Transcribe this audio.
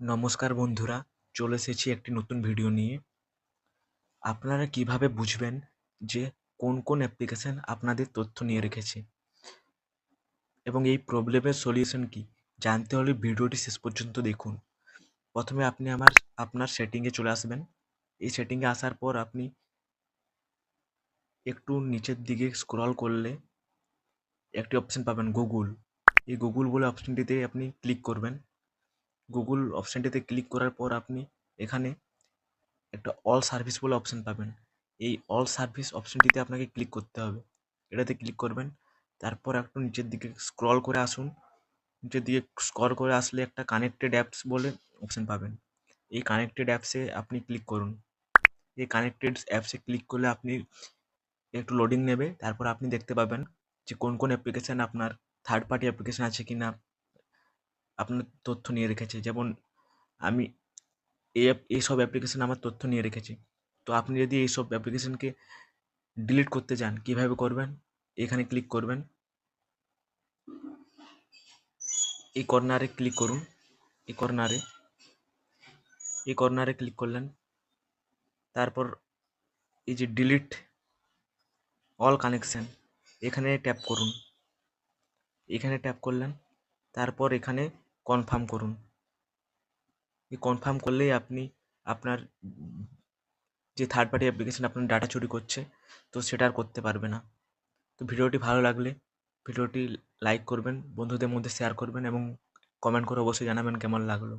নমস্কার বন্ধুরা, চলে এসেছি একটি নতুন ভিডিও নিয়ে। আপনারা কীভাবে বুঝবেন যে কোন কোন অ্যাপ্লিকেশন আপনাদের তথ্য নিয়ে রেখেছে? এবং এই প্রবলেমের সলিউশন কি? জানতে হলে ভিডিওটি শেষ পর্যন্ত দেখুন। প্রথমে আপনি আমার, আপনার সেটিংয়ে চলে আসবেন। এই সেটিংয়ে আসার পর আপনি একটু নিচের দিকে স্ক্রল করলে একটি অপশন পাবেন গুগল এই গুগল বলে অপশনটিতে আপনি ক্লিক করবেন। গুগল অপশানটিতে ক্লিক করার পর আপনি এখানে একটা অল সার্ভিস বলে অপশান পাবেন। এই অল সার্ভিস অপশানটিতে আপনাকে ক্লিক করতে হবে। এটাতে ক্লিক করবেন। তারপর একটু নিচের দিকে স্ক্রল করে আসুন। নিচের দিকে স্ক্রল করে আসলে একটা কানেক্টেড অ্যাপস বলে অপশান পাবেন। এই কানেক্টেড অ্যাপসে আপনি ক্লিক করুন। এই কানেক্টেড অ্যাপসে ক্লিক করলে আপনি একটু লোডিং নেবে। তারপর আপনি দেখতে পাবেন যে কোন কোন অ্যাপ্লিকেশান আপনার থার্ড পার্টি অ্যাপ্লিকেশান আছে কি না আপনার তথ্য নিয়ে রেখেছে। যেমন আমি এই এইসব অ্যাপ্লিকেশান আমার তথ্য নিয়ে রেখেছে। তো আপনি যদি এইসব অ্যাপ্লিকেশানকে ডিলিট করতে চান, কীভাবে করবেন? এখানে ক্লিক করবেন। এই কর্নারে ক্লিক করুন। এই কর্নারে এই কর্নারে ক্লিক করলেন। তারপর এই যে ডিলিট অল কানেকশান এখানে ট্যাপ করুন। এখানে ট্যাপ করলেন। তারপর এখানে কনফার্ম করুন। কনফার্ম করলেই আপনি আপনার যে থার্ড পার্টি অ্যাপ্লিকেশান আপনার ডাটা চুরি করছে, তো সেটা আর করতে পারবে না। তো ভিডিওটি ভালো লাগলে ভিডিওটি লাইক করবেন, বন্ধুদের মধ্যে শেয়ার করবেন এবং কমেন্ট করে অবশ্যই জানাবেন কেমন লাগল।